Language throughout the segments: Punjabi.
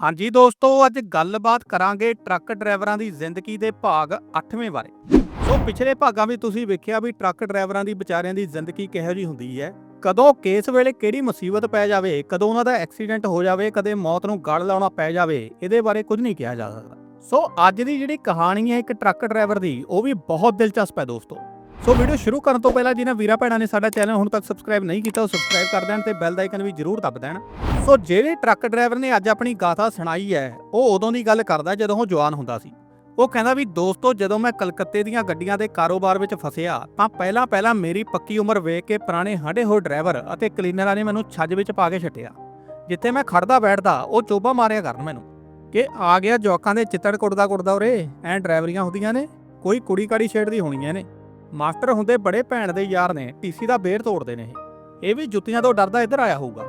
ਹਾਂਜੀ ਦੋਸਤੋ, ਅੱਜ ਗੱਲਬਾਤ ਕਰਾਂਗੇ ਟਰੱਕ ਡਰਾਈਵਰਾਂ ਦੀ ਜ਼ਿੰਦਗੀ ਦੇ ਭਾਗ 8ਵੇਂ ਬਾਰੇ। ਸੋ ਪਿਛਲੇ ਭਾਗਾਂ ਵਿੱਚ ਤੁਸੀਂ ਵੇਖਿਆ ਵੀ ਟਰੱਕ ਡਰਾਈਵਰਾਂ ਦੀ ਵਿਚਾਰਿਆਂ ਦੀ ਜ਼ਿੰਦਗੀ ਕਿਹੋ ਜਿਹੀ ਹੁੰਦੀ ਹੈ। ਕਦੋਂ ਕੇਸ ਵੇਲੇ ਕਿਹੜੀ ਮੁਸੀਬਤ ਪੈ ਜਾਵੇ, ਕਦੋਂ ਉਹਨਾਂ ਦਾ ਐਕਸੀਡੈਂਟ ਹੋ ਜਾਵੇ, ਕਦੇ ਮੌਤ ਨੂੰ ਗੜ ਲਾਉਣਾ ਪੈ ਜਾਵੇ, ਇਹਦੇ ਬਾਰੇ ਕੁਝ ਨਹੀਂ ਕਿਹਾ ਜਾ ਸਕਦਾ। ਸੋ ਅੱਜ ਦੀ ਜਿਹੜੀ ਕਹਾਣੀ ਹੈ ਇੱਕ ਟਰੱਕ ਡਰਾਈਵਰ ਦੀ, ਉਹ ਵੀ ਬਹੁਤ ਦਿਲਚਸਪ ਹੈ ਦੋਸਤੋ। ਸੋ ਵੀਡੀਓ ਸ਼ੁਰੂ ਕਰਨ ਤੋਂ ਪਹਿਲਾਂ ਜਿਨ੍ਹਾਂ ਵੀਰਾ ਭੈਣਾਂ ਨੇ ਸਾਡਾ ਚੈਨਲ ਹੁਣ ਤੱਕ ਸਬਸਕ੍ਰਾਈਬ ਨਹੀਂ ਕੀਤਾ, ਉਹ ਸਬਸਕ੍ਰਾਈਬ ਕਰ ਦੇਣ ਤੇ ਬੈਲ ਦਾ ਆਈਕਨ ਵੀ ਜ਼ਰੂਰ ਦਬ ਦੇਣ। ਸੋ ਜਿਹੜੇ ਟਰੱਕ ਡਰਾਈਵਰ ਨੇ ਅੱਜ ਆਪਣੀ ਗਾਥਾ ਸੁਣਾਈ ਹੈ, ਉਹ ਉਦੋਂ ਦੀ ਗੱਲ ਕਰਦਾ ਜਦੋਂ ਉਹ ਜਵਾਨ ਹੁੰਦਾ ਸੀ। ਉਹ ਕਹਿੰਦਾ ਵੀ, ਦੋਸਤੋ, ਜਦੋਂ ਮੈਂ ਕਲਕੱਤੇ ਦੀਆਂ ਗੱਡੀਆਂ ਦੇ ਕਾਰੋਬਾਰ ਵਿੱਚ ਫਸਿਆ, ਤਾਂ ਪਹਿਲਾਂ ਪਹਿਲਾਂ ਮੇਰੀ ਪੱਕੀ ਉਮਰ ਵੇਖ ਕੇ ਪੁਰਾਣੇ ਹੰਡੇ ਹੋਏ ਡਰਾਈਵਰ ਅਤੇ ਕਲੀਨਰਾਂ ਨੇ ਮੈਨੂੰ ਛੱਜ ਵਿੱਚ ਪਾ ਕੇ ਛੱਟਿਆ ਜਿੱਥੇ ਮੈਂ ਖੜਦਾ ਬੈਠਦਾ, ਉਹ ਚੋਬਾ ਮਾਰਿਆ ਕਰਨ ਮੈਨੂੰ। ਕਿ ਆ ਗਿਆ ਜੌਕਾਂ ਦੇ ਚਿੱਤੜ ਕੁੜਦਾ ਕੁੜਦਾ ਉਰੇ, ਐ ਡਰਾਈਵਰੀਆਂ ਹੁੰਦੀਆਂ ਨੇ, ਕੋਈ ਕੁੜੀ ਕਾੜੀ ਛੇੜਦੀ ਹੋਣੀਆਂ ਨੇ। ਮਾਸਟਰ ਹੁੰਦੇ ਬੜੇ ਭੈਣ ਦੇ ਯਾਰ ਨੇ ਟੀਸੀ ਦਾ ਬੇਰ ਤੋੜਦੇ ਨੇ ਇਹ ਵੀ ਜੁੱਤੀਆਂ ਤੋਂ ਡਰਦਾ ਇੱਧਰ ਆਇਆ ਹੋਊਗਾ।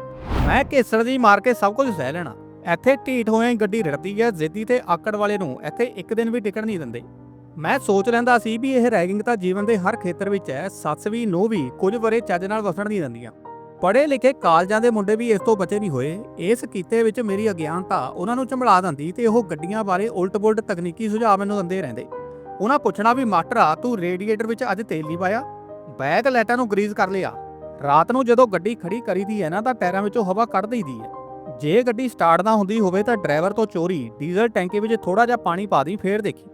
ਮੈਂ ਕੇਸਰ ਦੀ ਮਾਰ ਕੇ ਸਭ ਕੁਝ ਸਹਿ ਲੈਣਾ। ਇੱਥੇ ਢੀਠ ਹੋਇਆਂ ਹੀ ਗੱਡੀ ਰੜਦੀ ਹੈ ਜ਼ਿੱਦੀ ਤੇ ਆਕੜ ਵਾਲੇ ਨੂੰ ਇੱਥੇ ਇੱਕ ਦਿਨ ਵੀ ਟਿਕਣ ਨਹੀਂ ਦਿੰਦੇ। ਮੈਂ ਸੋਚ ਲੈਂਦਾ ਸੀ ਵੀ ਇਹ ਰੈਗਿੰਗ ਤਾਂ ਜੀਵਨ ਦੇ ਹਰ ਖੇਤਰ ਵਿੱਚ ਹੈ, ਸੱਸ ਵੀ ਨੋ ਵੀ, ਕੁਝ ਵਰੇ ਚੱਜ ਨਾਲ ਵਸਣ ਨਹੀਂ ਦਿੰਦੀਆਂ। ਪੜ੍ਹੇ ਲਿਖੇ ਕਾਲਜਾਂ ਦੇ ਮੁੰਡੇ ਵੀ ਇਸ ਤੋਂ ਬਚੇ ਨਹੀਂ ਹੋਏ। ਇਸ ਕੀਤੇ ਵਿੱਚ ਮੇਰੀ ਅਗਿਆਨਤਾ ਉਹਨਾਂ ਨੂੰ ਝੰਬਲਾ ਦਿੰਦੀ ਤੇ ਉਹ ਗੱਡੀਆਂ ਬਾਰੇ ਉਲਟ-ਪੁਲਟ ਤਕਨੀਕੀ ਸੁਝਾਅ ਮੈਨੂੰ ਦਿੰਦੇ ਰਹਿੰਦੇ। ਉਹਨਾਂ ਪੁੱਛਣਾ ਵੀ, ਮਾਸਟਰਾ ਤੂੰ ਰੇਡੀਏਟਰ ਵਿੱਚ ਅੱਜ ਤੇਲ ਨਹੀਂ ਪਾਇਆ? ਬੈਕ ਲਾਈਟਾਂ ਨੂੰ ਗਰੀਜ਼ ਕਰ ਲਿਆ। ਰਾਤ ਨੂੰ ਜਦੋਂ ਗੱਡੀ ਖੜੀ ਕਰੀਦੀ ਹੈ ਨਾ, ਤਾਂ ਟਾਇਰਾਂ ਵਿੱਚੋਂ ਹਵਾ ਕੱਢ ਦਈਦੀ ਹੈ। ਜੇ ਗੱਡੀ ਸਟਾਰਟ ਨਾ ਹੁੰਦੀ ਹੋਵੇ, ਤਾਂ ਡਰਾਈਵਰ ਤੋਂ ਚੋਰੀ, ਡੀਜ਼ਲ ਟੈਂਕੀ ਵਿੱਚ ਥੋੜਾ ਜਿਹਾ ਪਾਣੀ ਪਾ ਦੀ, ਫੇਰ ਦੇਖੀ।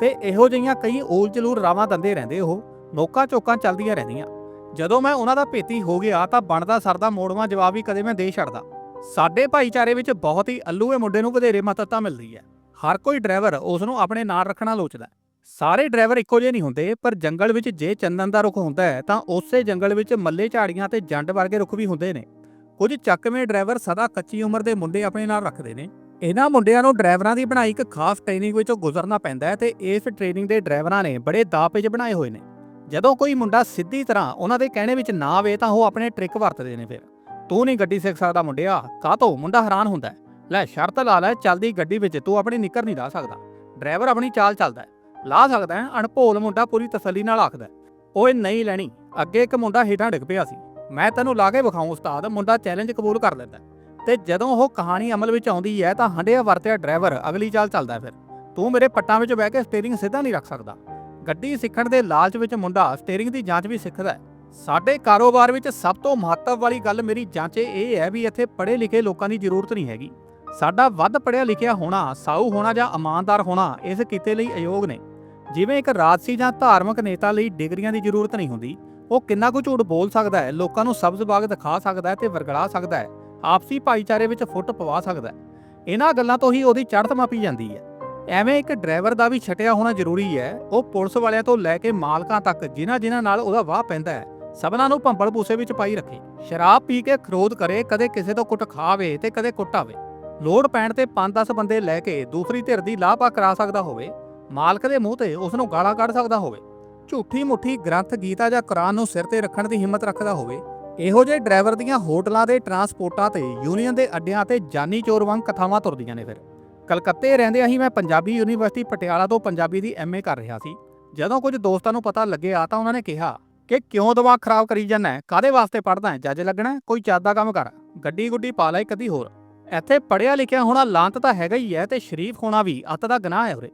ਤੇ ਇਹੋ ਜਿਹੀਆਂ ਕਈ ਊਲ ਚਲੂਰ ਰਾਵਾਂ ਦੰਦੇ ਰਹਿੰਦੇ ਉਹ, ਨੋਕਾਂ ਚੋਕਾਂ ਚੱਲਦੀਆਂ ਰਹਿੰਦੀਆਂ। ਜਦੋਂ ਮੈਂ ਉਹਨਾਂ ਦਾ ਭੇਤੀ ਹੋ ਗਿਆ, ਤਾਂ ਬਣਦਾ ਸਰਦਾ ਮੋੜਵਾ ਜਵਾਬ ਵੀ ਕਦੇ ਮੈਂ ਦੇ ਛੱਡਦਾ। ਸਾਡੇ ਭਾਈਚਾਰੇ ਵਿੱਚ ਬਹੁਤ ਹੀ ਅੱਲੂਏ ਮੁੰਡੇ ਨੂੰ ਵਧੇਰੇ ਮਹੱਤਤਾ ਮਿਲਦੀ ਹੈ। ਹਰ ਕੋਈ ਡਰਾਈਵਰ ਉਸ ਨੂੰ ਆਪਣੇ ਨਾਲ ਰੱਖਣਾ ਲੋਚਦਾ ਸਾਰੇ ਡਰਾਈਵਰ ਇੱਕੋ ਜਿਹੇ ਨਹੀਂ ਹੁੰਦੇ, ਪਰ ਜੰਗਲ ਵਿੱਚ ਜੇ ਚੰਦਨ ਦਾ ਰੁੱਖ ਹੁੰਦਾ ਹੈ, ਤਾਂ ਉਸੇ ਜੰਗਲ ਵਿੱਚ ਮੱਲੇ ਝਾੜੀਆਂ ਤੇ ਜੰਡ ਵਰਗੇ ਰੁੱਖ ਵੀ ਹੁੰਦੇ ਨੇ। ਕੁਝ ਚੱਕਵੇਂ ਡਰਾਈਵਰ ਸਦਾ ਕੱਚੀ ਉਮਰ ਦੇ ਮੁੰਡੇ ਆਪਣੇ ਨਾਲ ਰੱਖਦੇ ਨੇ। ਇਹਨਾਂ ਮੁੰਡਿਆਂ ਨੂੰ ਡਰਾਈਵਰਾਂ ਦੀ ਬਣਾਈ ਇੱਕ ਖਾਸ ਟ੍ਰੇਨਿੰਗ ਵਿੱਚੋਂ ਗੁਜ਼ਰਨਾ ਪੈਂਦਾ ਹੈ ਤੇ ਇਸ ਟ੍ਰੇਨਿੰਗ ਦੇ ਡਰਾਈਵਰਾਂ ਨੇ ਬੜੇ ਦਾਪੇਜ ਬਣਾਏ ਹੋਏ ਨੇ। ਜਦੋਂ ਕੋਈ ਮੁੰਡਾ ਸਿੱਧੀ ਤਰ੍ਹਾਂ ਉਹਨਾਂ ਦੇ ਕਹਿਣੇ ਵਿੱਚ ਨਾ ਆਵੇ, ਤਾਂ ਉਹ ਆਪਣੇ ਟ੍ਰਿਕ ਵਰਤਦੇ ਨੇ ਫਿਰ। ਤੂੰ ਨਹੀਂ ਗੱਡੀ ਸਿੱਖ ਸਕਦਾ ਮੁੰਡਿਆ, ਕਾਹਤੋਂ? ਮੁੰਡਾ ਹੈਰਾਨ ਹੁੰਦਾ ਲੈ, ਸ਼ਰਤ ਲਾ ਲੈ, ਚੱਲਦੀ ਗੱਡੀ ਵਿੱਚ, ਤੂੰ ਆਪਣੀ ਨਿੱਕਰ ਨਹੀਂ ਲਾ ਸਕਦਾ। ਡਰਾਈਵਰ ਆਪਣੀ ਚਾਲ ਚੱਲਦਾ ਲਾ ਸਕਦਾ ਹੈ ਅਣਭੋਲ ਮੁੰਡਾ ਪੂਰੀ ਤਸੱਲੀ ਨਾਲ ਆਖਦਾ ਹੈ, ਓਏ ਨਹੀਂ ਲੈਣੀ ਅੱਗੇ ਇੱਕ ਮੁੰਡਾ ਹੇਠਾਂ ਡਿੱਗ ਪਿਆ ਸੀ। ਮੈਂ ਤੈਨੂੰ ਲਾ ਕੇ ਵਿਖਾਉਂ ਉਸਤਾਦ ਮੁੰਡਾ ਚੈਲੰਜ ਕਬੂਲ ਕਰ ਲੈਂਦਾ ਹੈ। ਤੇ ਜਦੋਂ ਉਹ ਕਹਾਣੀ ਅਮਲ ਵਿੱਚ ਆਉਂਦੀ ਹੈ ਤਾਂ ਹੰਡਿਆ ਵਰਤਿਆ ਡਰਾਈਵਰ ਅਗਲੀ ਚਾਲ ਚੱਲਦਾ ਫਿਰ। ਤੂੰ ਮੇਰੇ ਪੱਟਾਂ ਵਿੱਚ ਬਹਿ ਕੇ ਸਟੀਅਰਿੰਗ ਸਿੱਧਾ ਨਹੀਂ ਰੱਖ ਸਕਦਾ। ਗੱਡੀ ਸਿੱਖਣ ਦੇ ਲਾਲਚ ਵਿੱਚ ਮੁੰਡਾ ਸਟੀਅਰਿੰਗ ਦੀ ਜਾਂਚ ਵੀ ਸਿੱਖਦਾ ਹੈ। ਸਾਡੇ ਕਾਰੋਬਾਰ ਵਿੱਚ ਸਭ ਤੋਂ ਮਹੱਤਵ ਵਾਲੀ ਗੱਲ ਮੇਰੀ ਜਾਂਚੇ ਇਹ ਹੈ ਵੀ ਇੱਥੇ ਪੜ੍ਹੇ ਲਿਖੇ ਲੋਕਾਂ ਦੀ ਜ਼ਰੂਰਤ ਨਹੀਂ ਹੈਗੀ। ਸਾਡਾ ਵੱਧ ਪੜ੍ਹਿਆ ਲਿਖਿਆ ਹੋਣਾ ਸਾਊ ਹੋਣਾ ਜਾਂ ਇਮਾਨਦਾਰ ਹੋਣਾ ਇਸ ਕਿੱਤੇ ਲਈ ਅਯੋਗ ਨੇ। ਜਿਵੇਂ ਇੱਕ ਰਾਜਸੀ ਜਾਂ ਧਾਰਮਿਕ ਨੇਤਾ ਲਈ ਡਿਗਰੀਆਂ ਦੀ ਜ਼ਰੂਰਤ ਨਹੀਂ ਹੁੰਦੀ, ਉਹ ਕਿੰਨਾ ਕੁ ਝੂਠ ਬੋਲ ਸਕਦਾ ਹੈ, ਲੋਕਾਂ ਨੂੰ ਸਬਜ਼ ਬਾਗ ਦਿਖਾ ਸਕਦਾ ਹੈ ਤੇ ਵਰਗਲਾ ਸਕਦਾ ਹੈ, ਆਪਸੀ ਭਾਈਚਾਰੇ ਵਿੱਚ ਫੁੱਟ ਪਵਾ ਸਕਦਾ ਹੈ। ਇਹਨਾਂ ਗੱਲਾਂ ਤੋਂ ਹੀ ਉਹਦੀ ਚੜ੍ਹਤ ਮਾਪੀ ਜਾਂਦੀ ਹੈ। ਐਵੇਂ ਇੱਕ ਡਰਾਈਵਰ ਦਾ ਵੀ ਛਟਿਆ ਹੋਣਾ ਜ਼ਰੂਰੀ ਹੈ, ਉਹ ਪੁਲਿਸ ਵਾਲਿਆਂ ਤੋਂ ਲੈ ਕੇ ਮਾਲਕਾਂ ਤੱਕ, ਜਿਨ੍ਹਾਂ ਜਿਨ੍ਹਾਂ ਨਾਲ ਉਹਦਾ ਵਾਹ ਪੈਂਦਾ ਹੈ, ਸਭਨਾਂ ਨੂੰ ਭੰਬਲ ਪੂਸੇ ਵਿੱਚ ਪਾਈ ਰੱਖੇ। ਸ਼ਰਾਬ ਪੀ ਕੇ ਖਰੋਧ ਕਰੇ, ਕਦੇ ਕਿਸੇ ਤੋਂ ਕੁੱਟ ਖਾਵੇ ਤੇ ਕਦੇ ਕੁੱਟਾਵੇ ਲੋੜ ਪੈਣ ਤੇ 5-10 ਬੰਦੇ ਲੈ ਕੇ ਦੂਸਰੀ ਧਿਰ ਦੀ ਲਾਪਾ ਕਰਾ ਸਕਦਾ ਹੋਵੇ ਮਾਲਕ ਦੇ ਮੂੰਹ ਤੇ ਉਸ ਨੂੰ ਗਾਲਾਂ ਕੱਢ ਸਕਦਾ ਹੋਵੇ। ਝੂਠੀ ਮੁੱਠੀ ਗ੍ਰੰਥ, ਗੀਤਾ ਜਾਂ ਕੁਰਾਨ ਨੂੰ ਸਿਰ ਤੇ ਰੱਖਣ ਦੀ ਹਿੰਮਤ ਰੱਖਦਾ ਹੋਵੇ, ਇਹੋ ਜਿਹੇ ਡਰਾਈਵਰ ਦੀਆਂ ਹੋਟਲਾਂ ਦੇ ਟਰਾਂਸਪੋਰਟਾਂ ਤੇ ਯੂਨੀਅਨ ਦੇ ਅੱਡਿਆਂ ਤੇ ਜਾਨੀ ਚੋਰ ਵਾਂਗ ਕਥਾਵਾਂ ਤੁਰਦੀਆਂ ਨੇ ਫਿਰ। ਕਲਕੱਤੇ ਰਹਿੰਦਿਆਂ ਹੀ ਮੈਂ ਪੰਜਾਬੀ ਯੂਨੀਵਰਸਿਟੀ ਪਟਿਆਲਾ ਤੋਂ ਪੰਜਾਬੀ ਦੀ ਐਮਏ ਕਰ ਰਿਹਾ ਸੀ। ਜਦੋਂ ਕੁਝ ਦੋਸਤਾਂ ਨੂੰ ਪਤਾ ਲੱਗਿਆ ਤਾਂ ਉਹਨਾਂ ਨੇ ਕਿਹਾ ਕਿ ਕਿਉਂ ਦਿਮਾਗ ਖਰਾਬ ਕਰੀ ਜਾਂਦਾ ਹੈ? ਕਾਦੇ ਵਾਸਤੇ ਪੜਦਾ ਜੱਜ ਲੱਗਣਾ ਕੋਈ ਚਾਦਾ ਕੰਮ ਕਰ। ਗੱਡੀ ਗੁੱਡੀ ਪਾ ਲੈ ਕਦੀ ਹੋਰ। ਇੱਥੇ ਪੜਿਆ ਲਿਖਿਆ ਹੋਣਾ ਲਾਂਤ ਤਾਂ ਹੈਗਾ ਹੀ ਹੈ ਤੇ ਸ਼ਰੀਫ ਹੋਣਾ ਵੀ ਅੱਤ ਦਾ ਗੁਨਾਹ ਹੈ ਉਰੇ।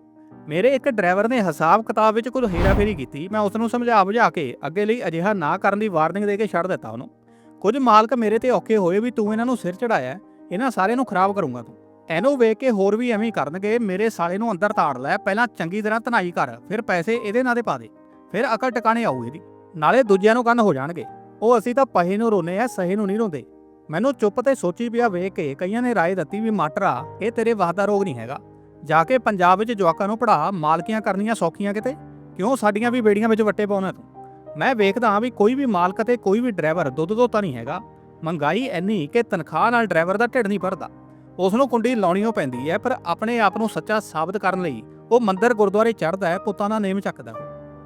ਮੇਰੇ ਇੱਕ ਡਰਾਈਵਰ ਨੇ ਹਿਸਾਬ ਕਿਤਾਬ ਵਿੱਚ ਕੁਝ ਹੇਰਾਫੇਰੀ ਕੀਤੀ। ਮੈਂ ਉਸ ਨੂੰ ਸਮਝਾ ਬੁਝਾ ਕੇ ਅੱਗੇ ਲਈ ਅਜਿਹਾ ਨਾ ਕਰਨ ਦੀ ਵਾਰਨਿੰਗ ਦੇ ਕੇ ਛੱਡ ਦਿੱਤਾ ਉਹਨੂੰ। ਕੁਝ ਮਾਲਕ ਮੇਰੇ ਤੇ ਔਖੇ ਹੋਏ ਵੀ ਤੂੰ ਇਹਨਾਂ ਨੂੰ ਸਿਰ ਚੜਾਇਆ ਇਹਨਾਂ ਸਾਰੇ ਨੂੰ ਖਰਾਬ ਕਰੂੰਗਾ ਤੂੰ। ਇਹਨੂੰ ਵੇਖ ਕੇ ਹੋਰ ਵੀ ਐਵੇਂ ਕਰਨਗੇ, ਮੇਰੇ ਸਾਲੇ ਨੂੰ ਅੰਦਰ ਤਾੜ ਲੈ, ਪਹਿਲਾਂ ਚੰਗੀ ਤਰ੍ਹਾਂ ਧਨਾਈ ਕਰ, ਫਿਰ ਪੈਸੇ ਇਹਦੇ ਨਾਂ ਦੇ ਪਾ ਦੇ, ਫਿਰ ਅਕਲ ਟਿਕਾਣੇ ਆਊ ਇਹਦੀ। ਨਾਲੇ ਦੂਜਿਆਂ ਨੂੰ ਕੰਨ ਹੋ ਜਾਣਗੇ। ਉਹ ਅਸੀਂ ਤਾਂ ਪਹੇ ਨੂੰ ਰੋਨੇ ਆ ਸਹੇ ਨੂੰ ਨਹੀਂ ਰੋਂਦੇ। ਮੈਨੂੰ ਚੁੱਪ ਤੇ ਸੋਚੀ ਪਿਆ ਵੇਖ ਕੇ ਕਈਆਂ ਨੇ ਰਾਏ ਦਿੱਤੀ ਵੀ, ਮਾਟਰਾ, ਇਹ ਤੇਰੇ ਵਾਹਦਾ ਰੋਗ ਨਹੀਂ ਹੈਗਾ। ਜਾ ਕੇ ਪੰਜਾਬ ਵਿੱਚ ਜਵਾਕਾਂ ਨੂੰ ਪੜਾ ਮਾਲਕੀਆਂ ਕਰਨੀਆਂ ਸੌਖੀਆਂ ਕਿਤੇ? ਕਿਉਂ ਸਾਡੀਆਂ ਵੀ ਬੇੜੀਆਂ ਵਿੱਚ ਵੱਟੇ ਪਾਉਣਾ ਤੂੰ? ਮੈਂ ਵੇਖਦਾ ਹਾਂ ਵੀ ਕੋਈ ਵੀ ਮਾਲਕ ਤੇ ਕੋਈ ਵੀ ਡਰਾਈਵਰ ਦੁੱਧ ਧੋਤਾ ਨਹੀਂ ਹੈਗਾ। ਮਹਿੰਗਾਈ ਇੰਨੀ ਕਿ ਤਨਖਾਹ ਨਾਲ ਡਰਾਈਵਰ ਦਾ ਢਿੱਡ ਨਹੀਂ ਭਰਦਾ। ਉਸ ਨੂੰ ਕੁੰਡੀ ਲਾਉਣੀਓ ਪੈਂਦੀ ਹੈ, ਪਰ ਆਪਣੇ ਆਪ ਨੂੰ ਸੱਚਾ ਸਾਬਤ ਕਰਨ ਲਈ ਉਹ ਮੰਦਰ ਗੁਰਦੁਆਰੇ ਚੜ੍ਹਦਾ ਹੈ, ਪੁੱਤਾਂ ਦਾ ਨੇਮ ਚੱਕਦਾ।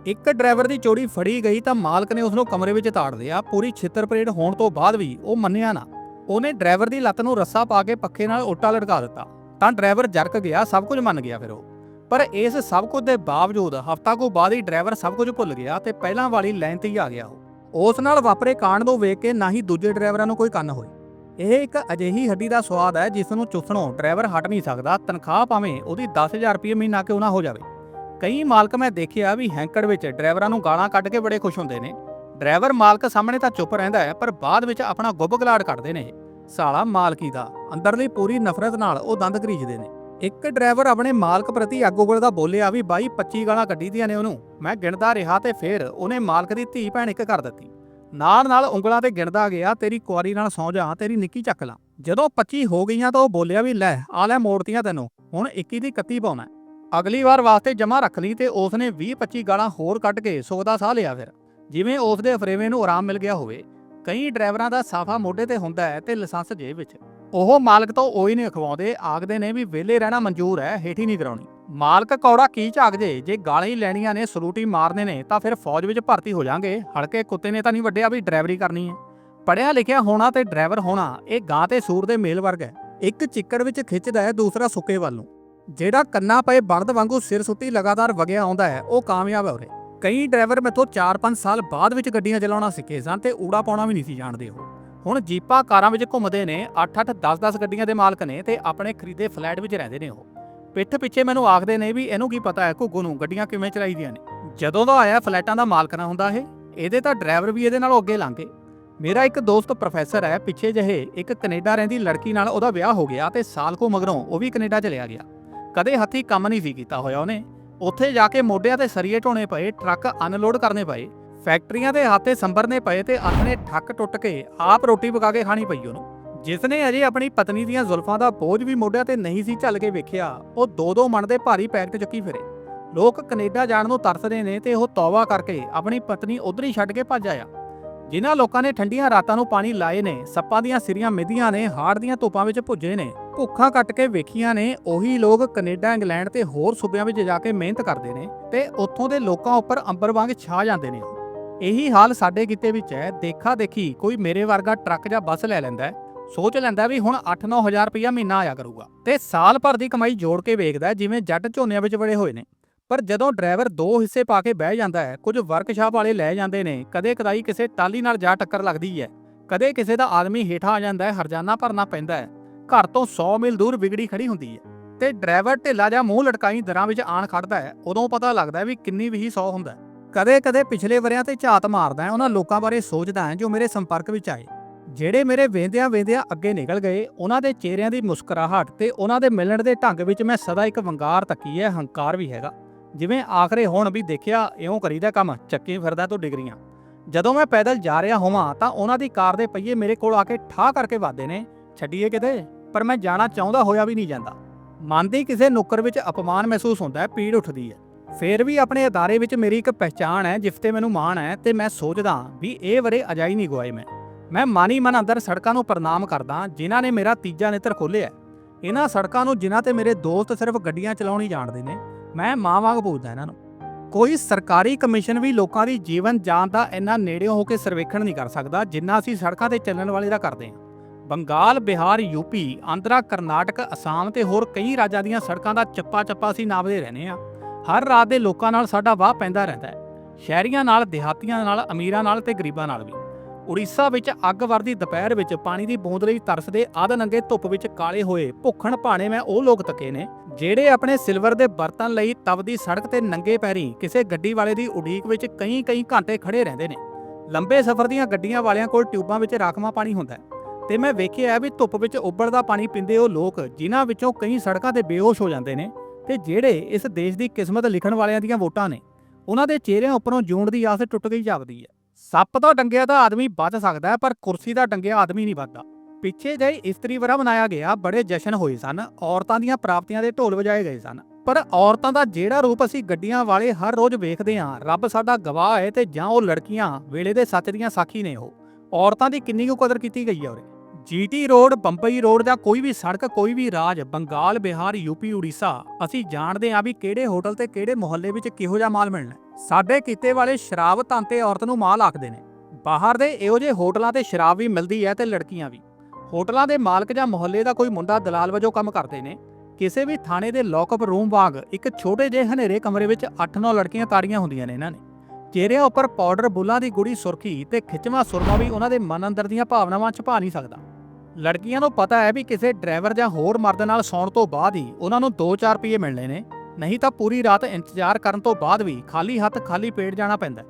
ਇੱਕ ਡਰਾਈਵਰ ਦੀ ਚੋਰੀ ਫੜੀ ਗਈ ਤਾਂ ਮਾਲਕ ਨੇ ਉਸ ਨੂੰ ਕਮਰੇ ਵਿੱਚ ਤਾੜ ਲਿਆ। ਪੂਰੀ ਛਿੱਤਰ ਪਰੇਡ ਹੋਣ ਤੋਂ ਬਾਅਦ ਵੀ ਉਹ ਮੰਨਿਆ ਨਾ। ਉਹਨੇ ਡਰਾਈਵਰ ਦੀ ਲੱਤ ਨੂੰ ਰੱਸਾ ਪਾ ਕੇ ਪੱਖੇ ਨਾਲ ਉਲਟਾ ਲਟਕਾ ਦਿੱਤਾ। ਤਾਂ ਡਰਾਈਵਰ ਜਰਕ ਗਿਆ, ਸਭ ਕੁਝ ਮੰਨ ਗਿਆ ਫਿਰ ਉਹ। ਪਰ ਇਸ ਸਭ ਕੁਝ ਦੇ ਬਾਵਜੂਦ ਹਫ਼ਤਾ ਕੋ ਬਾਅਦ ਹੀ ਡਰਾਈਵਰ ਸਭ ਕੁਝ ਭੁੱਲ ਗਿਆ ਤੇ ਪਹਿਲਾਂ ਵਾਲੀ ਲਾਈਨ ਤੇ ਹੀ ਆ ਗਿਆ ਉਹ। ਉਸ ਨਾਲ ਵਾਪਰੇ ਕਾਂਡ ਨੂੰ ਵੇਖ ਕੇ ਨਾ ਹੀ ਦੂਜੇ ਡਰਾਈਵਰਾਂ ਨੂੰ ਕੋਈ ਕੰਨ ਹੋਈ ਇਹ ਇੱਕ ਅਜਿਹੀ ਹੱਡੀ ਦਾ ਸਵਾਦ ਹੈ ਜਿਸ ਨੂੰ ਚੁੱਸਣੋਂ ਡਰਾਈਵਰ ਹਟ ਨਹੀਂ ਸਕਦਾ, ਤਨਖਾਹ ਭਾਵੇਂ ਉਹਦੀ 10000 ਰੁਪਏ ਮਹੀਨਾ ਕਿਉਂ ਨਾ ਹੋ ਜਾਵੇ। ਕਈ ਮਾਲਕ ਮੈਂ ਦੇਖਿਆ ਵੀ ਹੈਂਕੜ ਵਿੱਚ ਡਰਾਈਵਰਾਂ ਨੂੰ ਗਾਲਾਂ ਕੱਢ ਕੇ ਬੜੇ ਖੁਸ਼ ਹੁੰਦੇ ਨੇ। ਡਰਾਈਵਰ ਮਾਲਕ ਸਾਹਮਣੇ ਤਾਂ ਚੁੱਪ ਰਹਿੰਦਾ ਹੈ, ਪਰ ਬਾਅਦ ਵਿੱਚ ਆਪਣਾ ਗੁੱਬ ਗਲਾੜ ਕੱਢਦੇ ਨੇ। ਸਾਲਾ ਮਾਲਕੀ ਦਾ। ਅੰਦਰਲੀ ਪੂਰੀ ਨਫ਼ਰਤ ਨਾਲ ਉਹ ਦੰਦ ਗਰੀਜਦੇ ਨੇ। ਇੱਕ ਡਰਾਈਵਰ ਆਪਣੇ ਮਾਲਕ ਪ੍ਰਤੀ ਅੱਗ ਉਗਲਦਾ ਬੋਲਿਆ ਵੀ, ਬਾਈ 25 ਗਾਲਾਂ ਕੱਢੀ ਦੀਆਂ ਨੇ ਉਹਨੂੰ। ਮੈਂ ਗਿਣਦਾ ਰਿਹਾ ਤੇ ਫਿਰ ਉਹਨੇ ਮਾਲਕ ਦੀ ਧੀ ਭੈਣ ਇੱਕ ਕਰ ਦਿੱਤੀ। ਨਾਲ ਨਾਲ ਉਂਗਲਾਂ ਤੇ ਗਿਣਦਾ ਗਿਆ, ਤੇਰੀ ਕੁਆਰੀ ਨਾਲ ਸੌ ਜਾ, ਤੇਰੀ ਨਿੱਕੀ ਚੱਕ ਲਾਂ। ਜਦੋਂ 25 ਹੋ ਗਈਆਂ ਤਾਂ ਉਹ ਬੋਲਿਆ ਵੀ, ਲੈ, ਆ ਲੈ ਮੋੜਤੀਆਂ ਤੈਨੂੰ, ਹੁਣ 21 ਦੀ 31 ਪਾਉਣਾ ਅਗਲੀ ਵਾਰ ਵਾਸਤੇ ਜਮਾ ਰੱਖ ਲਈ ਤੇ ਉਸਨੇ 20 25 ਗਾਲਾਂ ਹੋਰ ਕੱਢ ਕੇ ਸੁੱਖ ਦਾ ਸਾਹ ਲਿਆ ਫਿਰ। ਜਿਵੇਂ ਉਸ ਦੇ ਫਰੇਵੇਂ ਨੂੰ ਆਰਾਮ ਮਿਲ ਗਿਆ ਹੋਵੇ, ਕਈ ਡਰਾਈਵਰਾਂ ਦਾ ਸਾਫਾ ਮੋਢੇ ਤੇ ਹੁੰਦਾ ਹੈ ਤੇ ਲਾਇਸੈਂਸ ਜੇਬ ਵਿੱਚ। ਉਹ ਮਾਲਕ ਤੋਂ ਉਹੀ ਨਹੀਂ ਅਖਵਾਉਂਦੇ ਆਖਦੇ ਨੇ ਵੀ ਵਿਹਲੇ ਰਹਿਣਾ ਮਨਜ਼ੂਰ ਹੈ, ਹੇਠੀ ਨਹੀਂ ਕਰਾਉਣੀ। ਮਾਲਕ ਕੌੜਾ ਕੀ ਝਾਕ ਜੇ ਜੇ ਗਾਲਾਂ ਹੀ ਲੈਣੀਆਂ ਨੇ, ਸਲੂਟੀ ਮਾਰਨੇ ਨੇ, ਤਾਂ ਫਿਰ ਫੌਜ ਵਿੱਚ ਭਰਤੀ ਹੋ ਜਾਾਂਗੇ। ਹਲਕੇ ਕੁੱਤੇ ਨੇ ਤਾਂ ਨਹੀਂ ਵੱਡਿਆ ਵੀ ਡਰਾਈਵਰੀ ਕਰਨੀ ਹੈ। ਪੜਿਆ ਲਿਖਿਆ ਹੋਣਾ ਤੇ ਡਰਾਈਵਰ ਹੋਣਾ, ਇਹ ਗਾਂ ਤੇ ਸੂਰ ਦੇ ਮੇਲ ਵਰਗ ਹੈ। ਇੱਕ ਚਿੱਕੜ ਵਿੱਚ ਖਿੱਚਦਾ ਹੈ, ਦੂਸਰਾ ਸੁੱਕੇ ਵੱਲ ਨੂੰ। ਜਿਹੜਾ ਕੰਨਾਂ ਪਏ ਬਰਦ ਵਾਂਗੂ ਸਿਰ ਸੁੱਟੀ ਲਗਾਤਾਰ ਵਗਿਆ ਆਉਂਦਾ ਹੈ, ਉਹ ਕਾਮਯਾਬ ਹੈ ਉਰੇ। ਕਈ ਡਰਾਈਵਰ ਮੈਥੋਂ 4-5 ਸਾਲ ਬਾਅਦ ਵਿੱਚ ਗੱਡੀਆਂ ਚਲਾਉਣਾ ਸਿੱਖੇ ਸਨ ਤੇ ਊੜਾ ਪਾਉਣਾ ਵੀ ਨਹੀਂ ਸੀ ਜਾਣਦੇ ਉਹ। ਹੁਣ ਜੀਪਾ ਕਾਰਾਂ ਵਿੱਚ ਘੁੰਮਦੇ ਨੇ 8-8 10-10 ਗੱਡੀਆਂ ਦੇ ਮਾਲਕ ਨੇ ਤੇ ਆਪਣੇ ਖਰੀਦੇ ਫਲੈਟ ਵਿੱਚ ਰਹਿੰਦੇ ਨੇ ਉਹ। ਪਿੱਠ ਪਿੱਛੇ ਮੈਨੂੰ ਆਖਦੇ ਨੇ ਵੀ ਇਹਨੂੰ ਕੀ ਪਤਾ ਹੈ ਘੁੱਗੂ ਨੂੰ, ਗੱਡੀਆਂ ਕਿਵੇਂ ਚਲਾਈਦੀਆਂ ਨੇ। ਜਦੋਂ ਦਾ ਆਇਆ ਫਲੈਟਾਂ ਦਾ ਮਾਲਕ ਨਾ ਹੁੰਦਾ ਇਹ, ਇਹਦੇ ਤਾਂ ਡਰਾਈਵਰ ਵੀ ਇਹਦੇ ਨਾਲੋਂ ਅੱਗੇ ਲੰਘੇ। ਮੇਰਾ ਇੱਕ ਦੋਸਤ ਪ੍ਰੋਫੈਸਰ ਹੈ, ਪਿੱਛੇ ਜਿਹੇ ਇੱਕ ਕੈਨੇਡਾ ਰਹਿੰਦੀ ਲੜਕੀ ਨਾਲ ਉਹਦਾ ਵਿਆਹ ਹੋ ਗਿਆ ਤੇ ਸਾਲ ਕੋ ਮਗਰੋਂ ਉਹ ਵੀ ਕੈਨੇਡਾ ਚਲਿਆ ਗਿਆ। ਕਦੇ ਹੱਥੀ ਕੰਮ ਨਹੀਂ ਸੀ ਕੀਤਾ ਹੋਇਆ ਉਹਨੇ। ਉੱਥੇ ਜਾ ਕੇ ਮੋਢਿਆਂ ਤੇ ਸਰੀਏ ਢੋਣੇ ਪਏ, ਟਰੱਕ ਅਨਲੋਡ ਕਰਨੇ ਪਏ। ਫੈਕਟਰੀਆਂ ਦੇ ਹੱਥੇ ਸੰਭਰਨੇ ਪਏ ਤੇ ਆਪਣੇ ਠੱਕ ਟੁੱਟ ਕੇ ਆਪ ਰੋਟੀ ਪਕਾ ਕੇ ਖਾਣੀ ਪਈ ਉਹਨੂੰ। ਜਿਸ ਨੇ ਅਜੇ ਆਪਣੀ ਪਤਨੀ ਦੀਆਂ ਜ਼ੁਲਫਾਂ ਦਾ ਬੋਝ ਵੀ ਮੋਢਿਆਂ ਤੇ ਨਹੀਂ ਸੀ ਝੱਲ ਕੇ ਵੇਖਿਆ, ਉਹ ਦੋ ਦੋ ਮਣ ਦੇ ਭਾਰੀ ਪੈਕਟ ਚੁੱਕੀ ਫਿਰੇ। ਲੋਕ ਕੈਨੇਡਾ ਜਾਣ ਨੂੰ ਤਰਸਦੇ ਨੇ ਤੇ ਉਹ ਤੌਬਾ ਕਰਕੇ ਆਪਣੀ ਪਤਨੀ ਉਧਰ ਹੀ ਛੱਡ ਕੇ ਭੱਜ ਆਇਆ। ਜਿਨ੍ਹਾਂ ਲੋਕਾਂ ਨੇ ਠੰਡੀਆਂ ਰਾਤਾਂ ਨੂੰ ਪਾਣੀ ਲਾਏ ਨੇ, ਸੱਪਾਂ ਦੀਆਂ ਸਿਰੀਆਂ ਮਿੱਧੀਆਂ ਨੇ, ਹਾੜ ਦੀਆਂ ਧੁੱਪਾਂ ਵਿੱਚ ਭੁੱਜੇ ਨੇ, ਭੁੱਖਾਂ ਕੱਟ ਕੇ ਵੇਖੀਆਂ ਨੇ, ਉਹੀ ਲੋਕ ਕੈਨੇਡਾ, ਇੰਗਲੈਂਡ ਤੇ ਹੋਰ ਸੂਬਿਆਂ ਵਿੱਚ ਜਾ ਕੇ ਮਿਹਨਤ ਕਰਦੇ ਨੇ ਤੇ ਉੱਥੋਂ ਦੇ ਲੋਕਾਂ ਉੱਪਰ ਅੰਬਰ ਵਾਂਗ ਛਾ ਜਾਂਦੇ ਨੇ ਇਹੀ ਹਾਲ ਸਾਡੇ ਕਿਤੇ ਵਿੱਚ ਹੈ। ਦੇਖਾ ਦੇਖੀ ਕੋਈ ਮੇਰੇ ਵਰਗਾ ਟਰੱਕ ਜਾਂ ਬੱਸ ਲੈ ਲੈਂਦਾ ਹੈ। ਸੋਚ ਲੈਂਦਾ ਵੀ ਹੁਣ 8-9000 ਰੁਪਇਆ ਮਹੀਨਾ ਆਇਆ ਕਰੂਗਾ ਤੇ ਸਾਲ ਭਰ ਦੀ ਕਮਾਈ ਜੋੜ ਕੇ ਵੇਖਦਾ ਜਿਵੇਂ ਜੱਟ ਝੋਨਿਆਂ ਵਿੱਚ ਵੜੇ ਹੋਏ ਨੇ। ਪਰ ਜਦੋਂ ਡਰਾਈਵਰ ਦੋ ਹਿੱਸੇ ਪਾ ਕੇ ਬਹਿ ਜਾਂਦਾ ਹੈ, ਕੁਝ ਵਰਕਸ਼ਾਪ ਵਾਲੇ ਲੈ ਜਾਂਦੇ ਨੇ, ਕਦੇ ਕਦਾਈ ਕਿਸੇ ਟਾਲੀ ਨਾਲ ਜਾ ਟੱਕਰ ਲੱਗਦੀ ਹੈ, ਕਦੇ ਕਿਸੇ ਦਾ ਆਦਮੀ ਹੇਠਾਂ ਆ ਜਾਂਦਾ ਹੈ, ਹਰਜਾਨਾ ਭਰਨਾ ਪੈਂਦਾ ਹੈ। ਘਰ ਤੋਂ 100 ਮੀਲ ਦੂਰ ਵਿਗੜੀ ਖੜੀ ਹੁੰਦੀ ਹੈ ਤੇ ਡਰਾਈਵਰ ਢਿੱਲਾ ਜਾਂ ਮੂੰਹ ਲਟਕਾਈ ਦਰਾਂ ਵਿੱਚ ਆਣ ਖੜਦਾ ਹੈ, ਉਦੋਂ ਪਤਾ ਲੱਗਦਾ ਵੀ ਕਿੰਨੀ ਵੀ 100 ਹੁੰਦਾ ਹੈ। ਕਦੇ ਕਦੇ ਪਿਛਲੇ ਵਰਿਆਂ ਤੇ ਝਾਤ ਮਾਰਦਾ ਹੈ, ਉਹਨਾਂ ਲੋਕਾਂ ਬਾਰੇ ਸੋਚਦਾ ਹੈ ਜੋ ਮੇਰੇ ਸੰਪਰਕ ਵਿੱਚ ਆਏ। ਜਿਹੜੇ ਮੇਰੇ ਵੇਂਦਿਆਂ ਵੇਂਦਿਆਂ ਅੱਗੇ ਨਿਕਲ ਗਏ, ਉਹਨਾਂ ਦੇ ਚਿਹਰਿਆਂ ਦੀ ਮੁਸਕਰਾਹਟ ਤੇ ਉਹਨਾਂ ਦੇ ਮਿਲਣ ਦੇ ਢੰਗ ਵਿੱਚ ਮੈਂ ਸਦਾ ਇੱਕ ਵੰਗਾਰ ਤੱਕੀ ਹੈ, ਹੰਕਾਰ ਵੀ ਹੈਗਾ। ਜਿਵੇਂ ਆਖਰੇ ਹੁਣ ਵੀ ਦੇਖਿਆ, ਇਉਂ ਕਰੀਦਾ ਕੰਮ, ਚੱਕੀ ਫਿਰਦਾ ਤੋਂ ਡਿਗਰੀਆਂ। ਜਦੋਂ ਮੈਂ ਪੈਦਲ ਜਾ ਰਿਹਾ ਹੋਵਾਂ, ਤਾਂ ਉਹਨਾਂ ਦੀ ਕਾਰ ਦੇ ਪਹੀਏ ਮੇਰੇ ਕੋਲ ਆ ਕੇ ਠਾਹ ਕਰਕੇ ਵਾਦੇ ਨੇ, ਛੱਡੀਏ ਕਿਤੇ? ਪਰ ਮੈਂ ਜਾਣਾ ਚਾਹੁੰਦਾ ਹੋਇਆ ਵੀ ਨਹੀਂ ਜਾਂਦਾ। ਮਨ ਦੀ ਕਿਸੇ ਨੁੱਕਰ ਵਿੱਚ ਅਪਮਾਨ ਮਹਿਸੂਸ ਹੁੰਦਾ ਹੈ, ਪੀੜ ਉੱਠਦੀ ਹੈ। ਫੇਰ ਵੀ ਆਪਣੇ ਅਦਾਰੇ ਵਿੱਚ ਮੇਰੀ ਇੱਕ ਪਹਿਚਾਣ ਹੈ, ਜਿਸ ਤੇ ਮੈਨੂੰ ਮਾਣ ਹੈ ਤੇ ਮੈਂ ਸੋਚਦਾ ਵੀ ਇਹ ਵਰੇ ਅਜਾਈ ਨਹੀਂ ਗਵਾਏ ਮੈਂ। ਮੈਂ ਮਾਨੀ ਮਨ ਅੰਦਰ ਸੜਕਾਂ ਨੂੰ ਪ੍ਰਣਾਮ ਕਰਦਾ ਜਿਨ੍ਹਾਂ ਨੇ ਮੇਰਾ ਤੀਜਾ ਨੇਤਰ ਖੋਲ੍ਹਿਆ ਇਹਨਾਂ ਸੜਕਾਂ ਨੂੰ ਜਿਨ੍ਹਾਂ ਤੇ ਮੇਰੇ ਦੋਸਤ ਸਿਰਫ ਗੱਡੀਆਂ ਚਲਾਉਣੀ ਜਾਣਦੇ ਨੇ, ਮੈਂ ਮਾਂ ਵਾਂਗ ਪੁੱਛਦਾ ਇਹਨਾਂ ਨੂੰ। ਕੋਈ ਸਰਕਾਰੀ ਕਮਿਸ਼ਨ ਵੀ ਲੋਕਾਂ ਦੀ ਜੀਵਨ ਜਾਨ ਦਾ ਇੰਨਾ ਨੇੜਿਓਂ ਹੋ ਕੇ ਸਰਵੇਖਣ ਨਹੀਂ ਕਰ ਸਕਦਾ, ਜਿੰਨਾ ਅਸੀਂ ਸੜਕਾਂ ਤੇ ਚੱਲਣ ਵਾਲੇ ਦਾ ਕਰਦੇ ਹਾਂ। ਬੰਗਾਲ, ਬਿਹਾਰ ਯੂਪੀ ਆਂਧਰਾ, ਕਰਨਾਟਕ, ਅਸਾਮ ਤੇ ਹੋਰ ਕਈ ਰਾਜਾਂ ਦੀਆਂ ਸੜਕਾਂ ਦਾ ਚੱਪਾ ਚੱਪਾ ਅਸੀਂ ਨਾਪਦੇ ਰਹਿੰਦੇ ਆ ਹਰ ਰਾਤ ਦੇ ਲੋਕਾਂ ਨਾਲ ਸਾਡਾ ਵਾਹ ਪੈਂਦਾ ਰਹਿੰਦਾ ਹੈ। ਸ਼ਹਿਰੀਆਂ ਨਾਲ, ਦਿਹਾਤੀਆਂ ਨਾਲ, ਅਮੀਰਾਂ ਨਾਲ ਤੇ ਗਰੀਬਾਂ ਨਾਲ ਵੀ। ਉੜੀਸਾ ਵਿੱਚ ਅੱਗ ਵਰਦੀ ਦੁਪਹਿਰ ਵਿੱਚ ਪਾਣੀ ਦੀ ਬੂੰਦ ਲਈ ਤਰਸਦੇ ਆਧ ਨੰਗੇ ਧੁੱਪ ਵਿੱਚ ਕਾਲੇ ਹੋਏ ਭੁੱਖਣ ਭਾਣੇ ਮੈਂ ਉਹ ਲੋਕ ਤੱਕੇ ਨੇ, ਜਿਹੜੇ ਆਪਣੇ ਸਿਲਵਰ ਦੇ ਬਰਤਨ ਲਈ ਤਵਦੀ ਸੜਕ ਤੇ ਨੰਗੇ ਪੈਰੀ ਕਿਸੇ ਗੱਡੀ ਵਾਲੇ ਦੀ ਉਡੀਕ ਵਿੱਚ ਕਈ ਕਈ ਘੰਟੇ ਖੜੇ ਰਹਿੰਦੇ ਨੇ। ਲੰਬੇ ਸਫ਼ਰ ਦੀਆਂ ਗੱਡੀਆਂ ਵਾਲਿਆਂ ਕੋਲ ਟਿਊਬਾਂ ਵਿੱਚ ਰਾਖਵਾਂ ਪਾਣੀ ਹੁੰਦਾ ਹੈ। ਤੇ ਮੈਂ ਵੇਖਿਆ ਵੀ ਧੁੱਪ ਵਿੱਚ ਉੱਬਲਦਾ ਪਾਣੀ ਪੀਂਦੇ ਉਹ ਲੋਕ, ਜਿਨ੍ਹਾਂ ਵਿੱਚੋਂ ਕਈ ਸੜਕਾਂ ਤੇ ਬੇਹੋਸ਼ ਹੋ ਜਾਂਦੇ ਨੇ। ਤੇ ਜਿਹੜੇ ਇਸ ਦੇਸ਼ ਦੀ ਕਿਸਮਤ ਲਿਖਣ ਵਾਲਿਆਂ ਦੀਆਂ ਵੋਟਾਂ ਨੇ ਉਹਨਾਂ ਦੇ ਚਿਹਰਿਆਂ ਉੱਪਰੋਂ ਜੂਣ ਦੀ ਆਸ ਟੁੱਟ ਗਈ ਜਾਪਦੀ ਹੈ। ਸੱਪ ਦਾ ਡੰਗਿਆ ਤਾਂ ਆਦਮੀ ਬਚ ਸਕਦਾ ਹੈ, ਪਰ ਕੁਰਸੀ ਦਾ ਡੰਗਿਆ ਆਦਮੀ ਨਹੀਂ ਬਚਦਾ ਪਿੱਛੇ ਜਿਹੇ ਇਸਤਰੀ ਵਰਾ ਮਨਾਇਆ ਗਿਆ ਬੜੇ ਜਸ਼ਨ ਹੋਏ ਸਨ ਔਰਤਾਂ ਦੀਆਂ ਪ੍ਰਾਪਤੀਆਂ ਦੇ ਢੋਲ ਵਜਾਏ ਗਏ ਸਨ। ਪਰ ਔਰਤਾਂ ਦਾ ਜਿਹੜਾ ਰੂਪ ਅਸੀਂ ਗੱਡੀਆਂ ਵਾਲੇ ਹਰ ਰੋਜ਼ ਵੇਖਦੇ ਹਾਂ ਰੱਬ ਸਾਡਾ ਗਵਾਹ ਹੈ ਤੇ ਜਾਂ ਉਹ ਲੜਕੀਆਂ ਵੇਲੇ ਦੇ ਸੱਚ ਦੀਆਂ ਸਾਖੀ ਨੇ ਉਹ। ਔਰਤਾਂ ਦੀ ਕਿੰਨੀ ਕੁ ਕਦਰ ਕੀਤੀ ਗਈ ਹੈ ਉਰੇ? ਜੀਟੀ ਰੋਡ, ਬੰਬਈ ਰੋਡ ਜਾਂ ਕੋਈ ਵੀ ਸੜਕ, ਕੋਈ ਵੀ ਰਾਜ, ਬੰਗਾਲ, ਬਿਹਾਰ, ਯੂਪੀ, ਉੜੀਸਾ, ਅਸੀਂ ਜਾਣਦੇ ਹਾਂ ਵੀ ਕਿਹੜੇ ਹੋਟਲ ਤੇ ਕਿਹੜੇ ਮੁਹੱਲੇ ਵਿੱਚ ਕਿਹੋ ਜਿਹਾ ਮਾਲ ਮਿਲਣਾ ਸਾਡੇ ਕੀਤੇ ਵਾਲੇ ਸ਼ਰਾਬ ਧੰਤੇ ਔਰਤ ਨੂੰ ਮਾਲ ਆਖਦੇ ਨੇ। ਬਾਹਰ ਦੇ ਇਹੋ ਜਿਹੇ ਹੋਟਲਾਂ ਤੇ ਸ਼ਰਾਬ ਵੀ ਮਿਲਦੀ ਹੈ ਤੇ ਲੜਕੀਆਂ ਵੀ। ਹੋਟਲਾਂ ਦੇ ਮਾਲਕ ਜਾਂ ਮੁਹੱਲੇ ਦਾ ਕੋਈ ਮੁੰਡਾ ਦਲਾਲ ਵਜੋਂ ਕੰਮ ਕਰਦੇ ਨੇ। ਕਿਸੇ ਵੀ ਥਾਣੇ ਦੇ ਲੌਕਅਪ ਰੂਮ ਵਾਂਗ ਇੱਕ ਛੋਟੇ ਜਿਹੇ ਹਨੇਰੇ ਕਮਰੇ ਵਿੱਚ 8-9 ਲੜਕੀਆਂ ਤਾੜੀਆਂ ਹੁੰਦੀਆਂ ਨੇ ਇਹਨਾਂ ਨੇ। ਚਿਹਰਿਆਂ ਉੱਪਰ ਪਾਊਡਰ ਬੁੱਲਾਂ ਦੀ ਗੁੜੀ ਸੁਰਖੀ ਤੇ ਖਿੱਚਵਾਂ ਸੁਰਮਾ ਵੀ ਉਹਨਾਂ ਦੇ ਮਨ ਅੰਦਰ ਦੀਆਂ ਭਾਵਨਾਵਾਂ ਛੁਪਾ ਨਹੀਂ ਸਕਦਾ। ਲੜਕੀਆਂ ਨੂੰ ਪਤਾ ਹੈ ਵੀ ਕਿਸੇ ਡਰਾਈਵਰ ਜਾਂ ਹੋਰ ਮਰਦ ਨਾਲ ਸੌਣ ਤੋਂ ਬਾਅਦ ਹੀ ਉਹਨਾਂ ਨੂੰ 2-4 ਰੁਪਏ ਮਿਲਣੇ ਨੇ। ਨਹੀਂ ਤਾਂ ਪੂਰੀ ਰਾਤ ਇੰਤਜ਼ਾਰ ਕਰਨ ਤੋਂ ਬਾਅਦ ਵੀ ਖਾਲੀ ਹੱਥ ਖਾਲੀ ਪੇਟ ਜਾਣਾ ਪੈਂਦਾ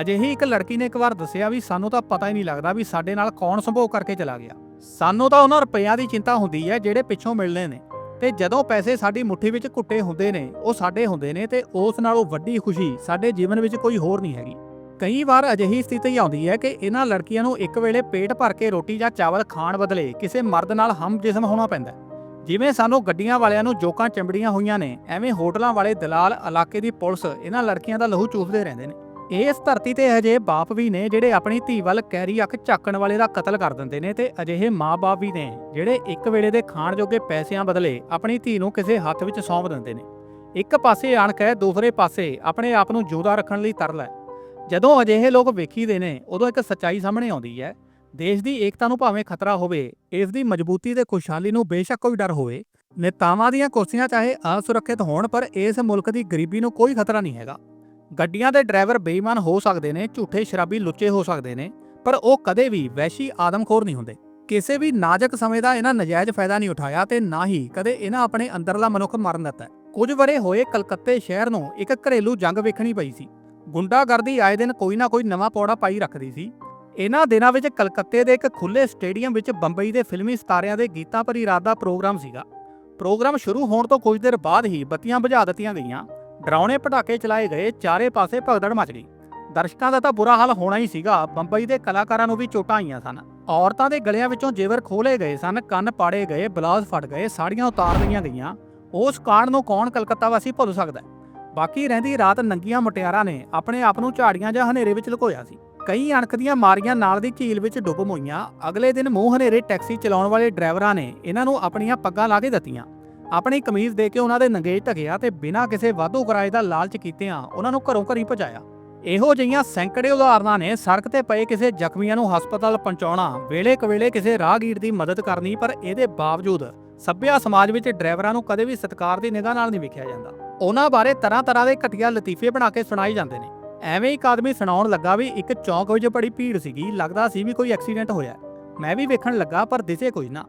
ਅਜਿਹੀ ਇੱਕ ਲੜਕੀ ਨੇ ਇੱਕ ਵਾਰ ਦੱਸਿਆ ਵੀ ਸਾਨੂੰ ਤਾਂ ਪਤਾ ਹੀ ਨਹੀਂ ਲੱਗਦਾ ਵੀ ਸਾਡੇ ਨਾਲ ਕੌਣ ਸੰਭੋਗ ਕਰਕੇ ਚਲਾ ਗਿਆ। ਸਾਨੂੰ ਤਾਂ ਉਹਨਾਂ ਰੁਪਈਆਂ ਦੀ ਚਿੰਤਾ ਹੁੰਦੀ ਹੈ ਜਿਹੜੇ ਪਿੱਛੋਂ ਮਿਲਣੇ ਨੇ ਤੇ ਜਦੋਂ ਪੈਸੇ ਸਾਡੀ ਮੁੱਠੀ ਵਿੱਚ ਘੁੱਟੇ ਹੁੰਦੇ ਨੇ, ਉਹ ਸਾਡੇ ਹੁੰਦੇ ਨੇ ਤੇ ਉਸ ਨਾਲੋਂ ਵੱਡੀ ਖੁਸ਼ੀ ਸਾਡੇ ਜੀਵਨ ਵਿੱਚ ਕੋਈ ਹੋਰ ਨਹੀਂ ਹੈਗੀ। ਕਈ ਵਾਰ ਅਜਿਹੀ ਸਥਿਤੀ ਆਉਂਦੀ ਹੈ ਕਿ ਇਹਨਾਂ ਲੜਕੀਆਂ ਨੂੰ ਇੱਕ ਵੇਲੇ ਪੇਟ ਭਰ ਕੇ ਰੋਟੀ ਜਾਂ ਚਾਵਲ ਖਾਣ ਬਦਲੇ ਕਿਸੇ ਮਰਦ ਨਾਲ ਹਮ ਜਿਸਮ ਹੋਣਾ ਪੈਂਦਾ ਜਿਵੇਂ ਸਾਨੂੰ ਗੱਡੀਆਂ ਵਾਲਿਆਂ ਨੂੰ ਜੋਕਾਂ ਚੰਬੜੀਆਂ ਹੋਈਆਂ ਨੇ, ਐਵੇਂ ਹੋਟਲਾਂ ਵਾਲੇ ਦਲਾਲ ਇਲਾਕੇ ਦੀ ਪੁਲਿਸ ਇਹਨਾਂ ਲੜਕੀਆਂ ਦਾ ਲਹੂ ਚੂਸਦੇ ਰਹਿੰਦੇ ਨੇ। ਇਸ ਧਰਤੀ ਤੇ ਅਜੇ ਬਾਪ ਵੀ ਨੇ ਜਿਹੜੇ ਆਪਣੀ ਧੀ ਵੱਲ ਕੈਰੀ ਅੱਖ ਝਾਕਣ ਵਾਲੇ ਦਾ ਕਤਲ ਕਰ ਦਿੰਦੇ ਨੇ ਤੇ ਅਜਿਹੇ ਮਾਪੇ ਵੀ ਨੇ ਜਿਹੜੇ ਇੱਕ ਵੇਲੇ ਦੇ ਖਾਣ ਜੋਗੇ ਪੈਸਿਆਂ ਬਦਲੇ ਆਪਣੀ ਧੀ ਨੂੰ ਕਿਸੇ ਹੱਥ ਵਿੱਚ ਸੌਂਪ ਦਿੰਦੇ ਨੇ। ਇੱਕ ਪਾਸੇ ਅਣਖ ਹੈ ਦੂਸਰੇ ਪਾਸੇ ਆਪਣੇ ਆਪ ਨੂੰ ਜਿਉਂਦਾ ਰੱਖਣ ਲਈ ਤਰਲ ਹੈ। ਜਦੋਂ ਅਜਿਹੇ ਲੋਕ ਵੇਖੀਦੇ ਨੇ, ਉਦੋਂ ਇੱਕ ਸੱਚਾਈ ਸਾਹਮਣੇ ਆਉਂਦੀ ਹੈ। ਦੇਸ਼ ਦੀ ਏਕਤਾ ਨੂੰ ਭਾਵੇਂ ਖਤਰਾ ਹੋਵੇ, ਇਸ ਦੀ ਮਜ਼ਬੂਤੀ ਤੇ ਖੁਸ਼ਹਾਲੀ ਨੂੰ ਬੇਸ਼ੱਕ ਕੋਈ ਡਰ ਹੋਵੇ, ਨੇਤਾਵਾਂ ਦੀਆਂ ਕੁਰਸੀਆਂ ਚਾਹੇ ਅਸੁਰੱਖਿਅਤ ਹੋਣ, ਪਰ ਇਸ ਮੁਲਕ ਦੀ ਗਰੀਬੀ ਨੂੰ ਕੋਈ ਖਤਰਾ ਨਹੀਂ ਹੈਗਾ। ਗੱਡੀਆਂ ਦੇ ਡਰਾਈਵਰ ਬੇਈਮਾਨ ਹੋ ਸਕਦੇ ਨੇ, ਝੂਠੇ ਸ਼ਰਾਬੀ ਲੁੱਚੇ ਹੋ ਸਕਦੇ ਨੇ, ਪਰ ਉਹ ਕਦੇ ਵੀ ਵੈਸ਼ੀ ਆਦਮਖੋਰ ਨਹੀਂ ਹੁੰਦੇ। ਕਿਸੇ ਵੀ ਨਾਜ਼ੁਕ ਸਮੇਂ ਦਾ ਇਹਨਾਂ ਨਜਾਇਜ਼ ਫਾਇਦਾ ਨਹੀਂ ਉਠਾਇਆ ਤੇ ਨਾ ਹੀ ਕਦੇ ਇਹਨਾਂ ਆਪਣੇ ਅੰਦਰਲਾ ਮਨੁੱਖ ਮਰਨ ਦਿੱਤਾ। ਕੁਝ ਵਰੇ ਹੋਏ ਕਲਕੱਤੇ ਸ਼ਹਿਰ ਨੂੰ ਇੱਕ ਘਰੇਲੂ ਜੰਗ ਵੇਖਣੀ ਪਈ ਸੀ। ਗੁੰਡਾਗਰਦੀ ਆਏ ਦਿਨ ਕੋਈ ਨਾ ਕੋਈ ਨਵਾਂ ਪੌੜਾ ਪਾਈ ਰੱਖਦੀ ਸੀ। ਇਹਨਾਂ ਦਿਨਾਂ ਵਿੱਚ ਕਲਕੱਤੇ ਦੇ ਇੱਕ ਖੁੱਲੇ ਸਟੇਡੀਅਮ ਵਿੱਚ ਬੰਬਈ ਦੇ ਫਿਲਮੀ ਸਿਤਾਰਿਆਂ ਦੇ ਗੀਤਾਂ ਭਰੀ ਰਾਤ ਦਾ ਪ੍ਰੋਗਰਾਮ ਸੀਗਾ। ਪ੍ਰੋਗਰਾਮ ਸ਼ੁਰੂ ਹੋਣ ਤੋਂ ਕੁਝ ਦੇਰ ਬਾਅਦ ਹੀ ਬੱਤੀਆਂ ਬੁਝਾ ਦਿੱਤੀਆਂ ਗਈਆਂ। ਡਰਾਉਣੇ ਪਟਾਕੇ ਚਲਾਏ ਗਏ, ਚਾਰੇ ਪਾਸੇ ਭਗਦੜ ਮਚ ਗਈ। ਦਰਸ਼ਕਾਂ ਦਾ ਤਾਂ ਬੁਰਾ ਹਾਲ ਹੋਣਾ ਹੀ ਸੀਗਾ, ਬੰਬਈ ਦੇ ਕਲਾਕਾਰਾਂ ਨੂੰ ਵੀ ਚੋਟਾਂ ਆਈਆਂ ਸਨ। ਔਰਤਾਂ ਦੇ ਗਲਿਆਂ ਵਿੱਚੋਂ ਜੇਵਰ ਖੋਲੇ ਗਏ ਸਨ, ਕੰਨ ਪਾੜੇ ਗਏ, ਬਲਾਜ਼ ਫਟ ਗਏ, ਸਾੜੀਆਂ ਉਤਾਰ ਲਈਆਂ ਗਈਆਂ। ਉਸ ਕਾਂਡ ਨੂੰ ਕੌਣ ਕਲਕੱਤਾ ਵਾਸੀ ਭੁੱਲ ਸਕਦਾ ਬਾਕੀ ਰਹਿੰਦੀ ਰਾਤ ਨੰਗੀਆਂ ਮੁਟਿਆਰਾਂ ਨੇ ਆਪਣੇ ਆਪ ਨੂੰ ਝਾੜੀਆਂ ਜਾਂ ਹਨੇਰੇ ਵਿੱਚ ਲੁਕੋਇਆ ਸੀ। ਕਈ ਅਣਖ ਦੀਆਂ ਮਾਰੀਆਂ ਨਾਲ ਦੀ ਝੀਲ ਵਿੱਚ ਡੁੱਬ ਮੋਈਆਂ, ਅਗਲੇ ਦਿਨ ਮੂੰਹ ਹਨੇਰੇ ਟੈਕਸੀ ਚਲਾਉਣ ਵਾਲੇ ਡਰਾਈਵਰਾਂ ਨੇ ਇਹਨਾਂ ਨੂੰ ਆਪਣੀਆਂ ਪੱਗਾਂ ਲਾ ਕੇ ਦਿੱਤੀਆਂ। ਆਪਣੀ ਕਮੀਜ਼ ਦੇ ਕੇ ਉਹਨਾਂ ਦੇ ਨੰਗੇਜ ਢਕਿਆ ਤੇ ਬਿਨਾਂ ਕਿਸੇ ਵਾਧੂ ਕਿਰਾਏ ਦਾ ਲਾਲਚ ਕੀਤਿਆਂ ਉਹਨਾਂ ਨੂੰ ਘਰੋਂ ਘਰੀ ਪਹੁੰਚਾਇਆ ਇਹੋ ਜਿਹੀਆਂ ਸੈਂਕੜੇ ਉਦਾਹਰਨਾਂ ਨੇ ਸੜਕ ਤੇ ਪਏ ਕਿਸੇ ਜ਼ਖਮੀਆਂ ਨੂੰ ਹਸਪਤਾਲ ਪਹੁੰਚਾਉਣਾ ਵੇਲੇ ਕਵੇਲੇ ਕਿਸੇ ਰਾਹਗੀਰ ਦੀ ਮਦਦ ਕਰਨੀ ਪਰ ਇਹਦੇ ਬਾਵਜੂਦ ਸੱਭਿਆ ਸਮਾਜ ਵਿੱਚ ਡਰਾਈਵਰਾਂ ਨੂੰ ਕਦੇ ਵੀ ਸਤਿਕਾਰ ਦੀ ਨਿਗਾਹ ਨਾਲ ਨਹੀਂ ਵੇਖਿਆ ਜਾਂਦਾ। ਉਹਨਾਂ ਬਾਰੇ ਤਰ੍ਹਾਂ ਤਰ੍ਹਾਂ ਦੇ ਘਟੀਆ ਲਤੀਫੇ ਬਣਾ ਕੇ ਸੁਣਾਏ ਜਾਂਦੇ ਨੇ। ਐਵੇਂ ਇੱਕ ਆਦਮੀ ਸੁਣਾਉਣ ਲੱਗਾ ਵੀ ਇੱਕ ਚੌਂਕ ਵਿੱਚ ਬੜੀ ਭੀੜ ਸੀਗੀ, ਲੱਗਦਾ ਸੀ ਵੀ ਕੋਈ ਐਕਸੀਡੈਂਟ ਹੋਇਆ। ਮੈਂ ਵੀ ਵੇਖਣ ਲੱਗਾ, ਪਰ ਦਿਸੇ ਕੋਈ ਨਾ।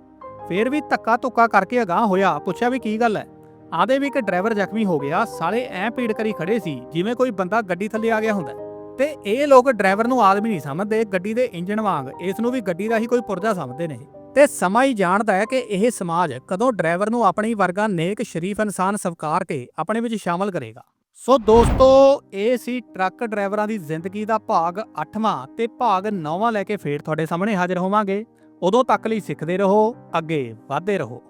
ਫੇਰ ਵੀ ਧੱਕਾ ਧੁੱਕਾ ਕਰਕੇ ਅਗਾਹ ਹੋਇਆ, ਪੁੱਛਿਆ ਵੀ ਕੀ ਗੱਲ ਹੈ ਆਦੇ ਵੀ ਇੱਕ ਡਰਾਈਵਰ ਜ਼ਖਮੀ ਹੋ ਗਿਆ, ਸਾਲੇ ਐ ਭੀੜ ਕਰੀ ਖੜੇ ਸੀ, ਜਿਵੇਂ ਕੋਈ ਬੰਦਾ ਗੱਡੀ ਥੱਲੇ ਆ ਗਿਆ ਹੁੰਦਾ। ਤੇ ਇਹ ਲੋਕ ਡਰਾਈਵਰ ਨੂੰ ਆਦਮੀ ਨਹੀਂ ਸਮਝਦੇ, ਗੱਡੀ ਦੇ ਇੰਜਣ ਵਾਂਗ, ਇਸ ਨੂੰ ਵੀ ਗੱਡੀ ਦਾ ਹੀ ਕੋਈ ਪੁਰਜਾ ਸਮਝਦੇ ਨੇ। ਤੇ ਸਮਾਂ ਹੀ ਜਾਣਦਾ ਹੈ ਕਿ ਇਹ ਸਮਾਜ ਕਦੋਂ ਡਰਾਈਵਰ ਨੂੰ ਆਪਣੀ ਵਰਗਾ ਨੇਕ, ਸ਼ਰੀਫ ਇਨਸਾਨ ਸਵਕਾਰ ਕੇ ਆਪਣੇ ਵਿੱਚ ਸ਼ਾਮਲ ਕਰੇਗਾ। ਸੋ ਦੋਸਤੋ, ਇਹ ਸੀ ਟਰੱਕ ਡਰਾਈਵਰਾਂ ਦੀ ਜ਼ਿੰਦਗੀ ਦਾ ਭਾਗ 8ਵਾਂ ਤੇ ਭਾਗ 9ਵਾਂ ਲੈ ਕੇ ਫੇਰ ਤੁਹਾਡੇ ਸਾਹਮਣੇ ਹਾਜ਼ਰ ਹੋਵਾਂਗੇ। ਉਦੋਂ ਤੱਕ ਲਈ ਸਿੱਖਦੇ ਰਹੋ, ਅੱਗੇ ਵਧਦੇ ਰਹੋ।